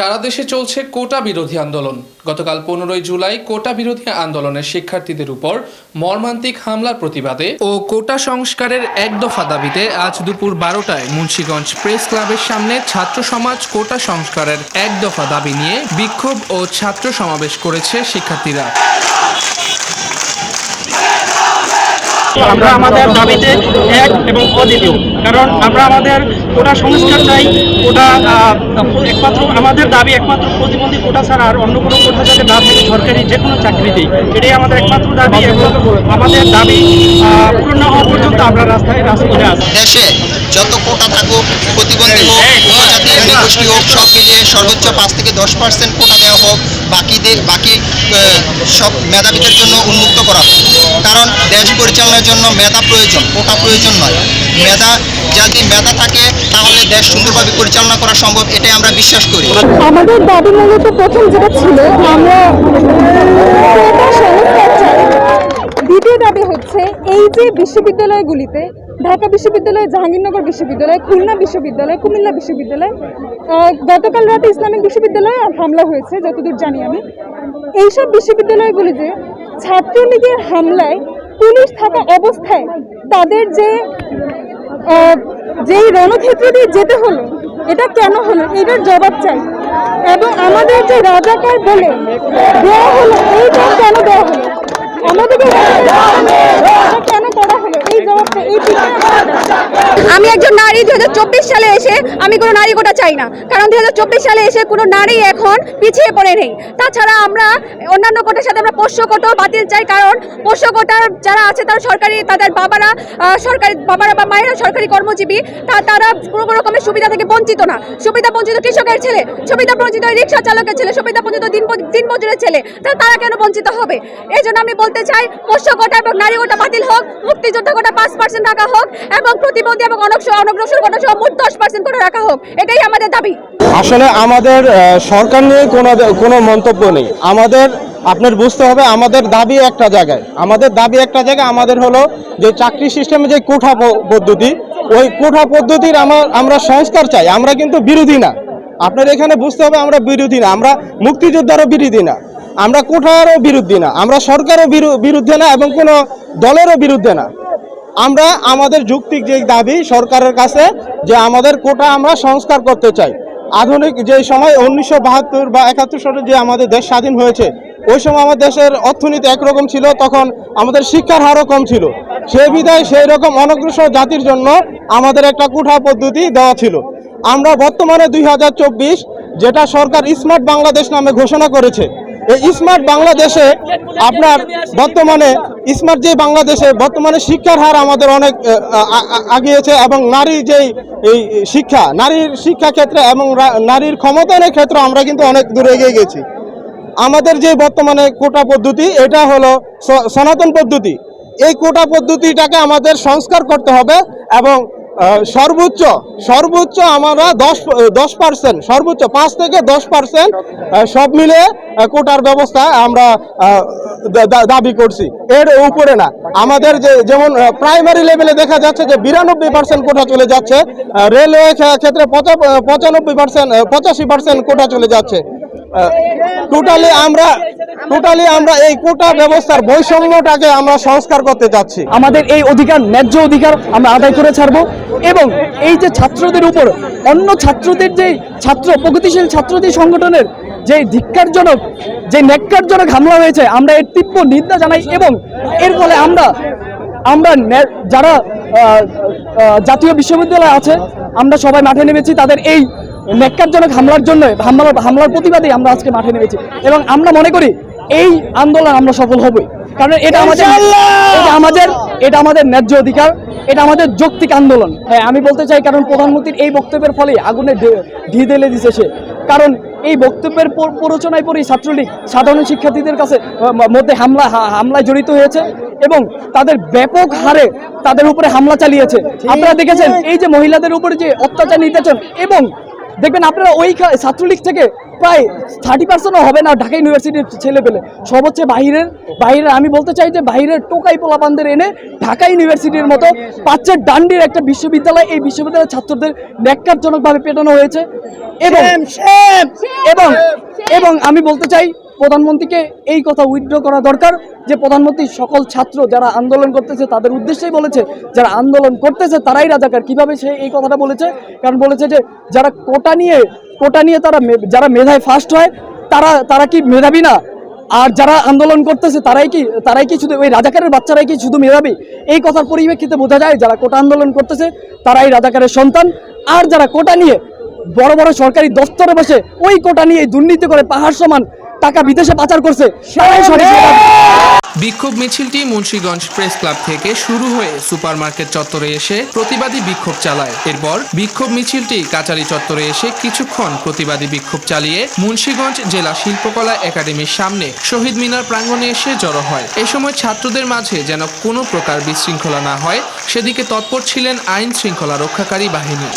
সারা দেশে চলছে কোটা বিরোধী আন্দোলন। গতকাল পনেরোই জুলাই কোটা বিরোধী আন্দোলনের শিক্ষার্থীদের উপর মর্মান্তিক হামলার প্রতিবাদে ও কোটা সংস্কারের এক দফা দাবিতে আজ দুপুর বারোটায় মুন্সীগঞ্জ প্রেস ক্লাবের সামনে ছাত্র সমাজ কোটা সংস্কারের এক দফা দাবি নিয়ে বিক্ষোভ ও ছাত্র সমাবেশ করেছে শিক্ষার্থীরা। আমরা আমাদের দাবিতে এক এবং অদ্বিতীয়। কারণ আমরা আমাদের কোটা সংস্কার চাই কোটা একমাত্র আমাদের দাবি একমাত্র প্রতিবন্ধী কোটা ছাড়া আর অন্য কোনো কোটা যাতে না থাকে সরকারি যে কোনো চাকরিতেই। এটাই আমাদের একমাত্র দাবি এবং আমাদের দাবি পূর্ণ হওয়া পর্যন্ত আমরা রাস্তায় রাজপথে দেশে যত কোটা থাকুক প্রতিবন্ধী হোক উপজাতি নৃগোষ্ঠী হোক সব মিলিয়ে সর্বোচ্চ পাঁচ থেকে দশ পার্সেন্ট কোটা দেওয়া হোক বাকিদের বাকি সব মেধাবীদের জন্য উন্মুক্ত করা হোক। কারণ দেশ পরিচালনার জন্য মেধা প্রয়োজন কোটা প্রয়োজন নয়। মেধা যদি মেধা থাকে তাহলে দেশ সুন্দরভাবে পরিচালনা করা সম্ভব এটাই আমরা বিশ্বাস করি। আমাদের দাবি মূলত প্রথম যেটা ছিল আমরা দ্বিতীয় দাবি হচ্ছে এই যে বিশ্ববিদ্যালয়গুলিতে ঢাকা বিশ্ববিদ্যালয়, জাহাঙ্গীরনগর বিশ্ববিদ্যালয়, খুলনা বিশ্ববিদ্যালয়, কুমিল্লা বিশ্ববিদ্যালয় গতকাল রাতে ইসলামিক বিশ্ববিদ্যালয়ে হামলা হয়েছে, যতদূর জানি আমি। এইসব বিশ্ববিদ্যালয়গুলিতে ছাত্রলীগের হামলায় পুলিশ থাকা অবস্থায় তাদের যে যেই রণক্ষেত্র দিয়ে যেতে হলো, এটা কেন হলো? এটার জবাব চাই। এবং আমাদের যে রাজাকার বলে দেওয়া হলো এইটা কেন দেওয়া হলো আমাদেরকে রাজাকার কেন করা হলো এই জবাবটা এই পিছনে আমি একজন নারী দুই হাজার চব্বিশ সালে এসে আমি কোনো নারী কোটা চাই না। কারণ দু হাজার চব্বিশ সালে এসে কোনো নারী এখন পিছিয়ে পড়ে নেই। তাছাড়া আমরা অন্যান্য কোটার সাথে আমরা পোষ্য কোটাও বাতিল চাই, কারণ পোষ্য কোটার যারা আছে তারা সরকারি, তাদের বাবারা সরকারি বাবারা বা মায়েরা সরকারি কর্মজীবী, তা তারা কোনো রকমের সুবিধা থেকে বঞ্চিত না। সুবিধা বঞ্চিত কৃষকের ছেলে, সুবিধা বঞ্চিত রিক্সা চালকের ছেলে, সুবিধা বঞ্চিত দিন দিন মজুরের ছেলে, তা তারা কেন বঞ্চিত হবে? এই জন্য আমি বলতে চাই, পোষ্য কোটা এবং নারী কোটা বাতিল হোক, মুক্তিযোদ্ধা কোটা পাঁচ পার্সেন্ট টাকা হোক, এবং প্রতিবন্ধী এবং এটাই আমাদের দাবি। আসলে আমাদের সরকার নিয়ে কোনো মন্তব্য নেই। আমাদের, আপনার বুঝতে হবে, আমাদের দাবি একটা জায়গায়। আমাদের দাবি একটা জায়গায়, আমাদের হলো যে চাকরি সিস্টেমে যে কোঠা পদ্ধতি, ওই কোঠা পদ্ধতির আমার আমরা সংস্কার চাই। আমরা কিন্তু বিরোধী না। আপনার এখানে বুঝতে হবে, আমরা বিরোধী না। আমরা মুক্তিযোদ্ধারও বিরোধী না। আমরা কোঠারও বিরুদ্ধে না। আমরা সরকারও বিরু- বিরুদ্ধে না এবং কোনো দলেরও বিরুদ্ধে না। আমরা আমাদের যুক্তিক যে দাবি সরকারের কাছে যে আমাদের কোটা আমরা সংস্কার করতে চাই। আধুনিক যে সময় উনিশশো বাহাত্তর বা একাত্তর সালে যে আমাদের দেশ স্বাধীন হয়েছে, ওই সময় আমাদের দেশের অর্থনীতি একরকম ছিল, তখন আমাদের শিক্ষার হারও কম ছিল। সেই বিধায় সেই রকম অনগ্রসর জাতির জন্য আমাদের একটা কুঠা পদ্ধতি দেওয়া ছিল। আমরা বর্তমানে দুই হাজার চব্বিশ, যেটা সরকার স্মার্ট বাংলাদেশ নামে ঘোষণা করেছে এই স্মার্ট বাংলাদেশে আপনার বর্তমানে, স্মার্ট যে বাংলাদেশে বর্তমানে শিক্ষার হার আমাদের অনেক আগিয়েছে এবং নারী যেই, এই শিক্ষা, নারীর শিক্ষা ক্ষেত্রে এবং নারীর ক্ষমতায়নের ক্ষেত্রে আমরা কিন্তু অনেক দূরে এগিয়ে গেছি। আমাদের যে বর্তমানে কোটা পদ্ধতি, এটা হলো সনাতন পদ্ধতি। এই কোটা পদ্ধতিটাকে আমাদের সংস্কার করতে হবে এবং সর্বোচ্চ সর্বোচ্চ আমরা দশ দশ পার্সেন্ট সর্বোচ্চ পাঁচ থেকে দশ পার্সেন্ট সব মিলে কোটার ব্যবস্থা আমরা দাবি করছি। এর উপরে না। আমাদের যে, যেমন প্রাইমারি লেভেলে দেখা যাচ্ছে যে বিরানব্বই পার্সেন্ট কোটা চলে যাচ্ছে রেলওয়ে ক্ষেত্রে পঁচানব্বই পার্সেন্ট পঁচাশি পার্সেন্ট কোটা চলে যাচ্ছে। টোটালি আমরা টোটালি আমরা এই কোটা ব্যবস্থার বৈষম্যটাকে আমরা সংস্কার করতে যাচ্ছি। আমাদের এই অধিকার, ন্যায্য অধিকার আমরা আদায় করে ছাড়বো এবং এই যে ছাত্রদের উপর, অন্য ছাত্রদের যে ছাত্র, প্রগতিশীল ছাত্রদের সংগঠনের যে ধিক্কারজনক যে ন্যাক্কারজনক হামলা হয়েছে, আমরা এর তীব্র নিন্দা জানাই এবং এর ফলে আমরা আমরা যারা জাতীয় বিশ্ববিদ্যালয় আছে, আমরা সবাই মাঠে নেমেছি, তাদের এই ন্যাক্কারজনক হামলার জন্য হামলার হামলার প্রতিবাদেই আমরা আজকে মাঠে নেমেছি। এবং আমরা মনে করি এই আন্দোলন আমরা সফল হবই। কারণ এটা আমাদের এটা আমাদের এটা আমাদের ন্যায্য অধিকার এটা আমাদের যৌক্তিক আন্দোলন। হ্যাঁ আমি বলতে চাই কারণ প্রধানমন্ত্রীর এই বক্তব্যের ফলে আগুনে ঢি ঢেলে দিছে সে। কারণ এই বক্তব্যের প্ররোচনায় পরেই ছাত্রলীগ সাধারণ শিক্ষার্থীদের কাছে মধ্যে হামলা হামলায় জড়িত হয়েছে এবং তাদের ব্যাপক হারে তাদের উপরে হামলা চালিয়েছে। আপনারা দেখেছেন এই যে মহিলাদের উপরে যে অত্যাচার নির্যাতন এবং দেখবেন আপনারা ওই ছাত্রলীগ থেকে প্রায় থার্টি পার্সেন্টও হবে না ঢাকা ইউনিভার্সিটির ছেলে পেলে। সব হচ্ছে বাহিরের বাইরের আমি বলতে চাই যে বাইরের টোকাই পোলাপানদের এনে ঢাকা ইউনিভার্সিটির মতো পাঁচের ডান্ডির একটা বিশ্ববিদ্যালয় এই বিশ্ববিদ্যালয়ের ছাত্রদের ন্যাক্কারজনকভাবে পেটানো হয়েছে। এবং এবং এবং আমি বলতে চাই প্রধানমন্ত্রীকে এই কথা উইথড্র করা দরকার যে প্রধানমন্ত্রী সকল ছাত্র যারা আন্দোলন করতেছে তাদের উদ্দেশ্যেই বলেছে, যারা আন্দোলন করতেছে তারাই রাজাকার। কীভাবে সে এই কথাটা বলেছে? কারণ বলেছে যে যারা কোটা নিয়ে কোটা নিয়ে তারা যারা মেধায় ফার্স্ট হয়, তারা তারা কি মেধাবী না? আর যারা আন্দোলন করতেছে তারাই কি তারাই কি শুধু ওই রাজাকারের বাচ্চারাই কি শুধু মেধাবী? এই কথার পরিপ্রেক্ষিতে বোঝা যায় যারা কোটা আন্দোলন করতেছে তারাই রাজাকারের সন্তান। আর যারা কোটা নিয়ে বড় বড় সরকারি দপ্তরে বসে ওই কোটা নিয়ে দুর্নীতি করে পাহাড় সমান টাকা বিদেশে পাচার করছে। বিক্ষোভ মিছিলটি মুন্সিগঞ্জ প্রেস ক্লাব থেকে শুরু হয়ে সুপারমার্কেট চত্বরে এসে প্রতিবাদী বিক্ষোভ চালায়। এরপর বিক্ষোভ মিছিলটি কাচারি চত্বরে এসে কিছুক্ষণ প্রতিবাদী বিক্ষোভ চালিয়ে মুন্সিগঞ্জ জেলা শিল্পকলা একাডেমির সামনে শহীদ মিনার প্রাঙ্গণে এসে জড়ো হয়। এ সময় ছাত্রদের মাঝে যেন কোনো প্রকার বিশৃঙ্খলা না হয় সেদিকে তৎপর ছিলেন আইন শৃঙ্খলা রক্ষাকারী বাহিনী।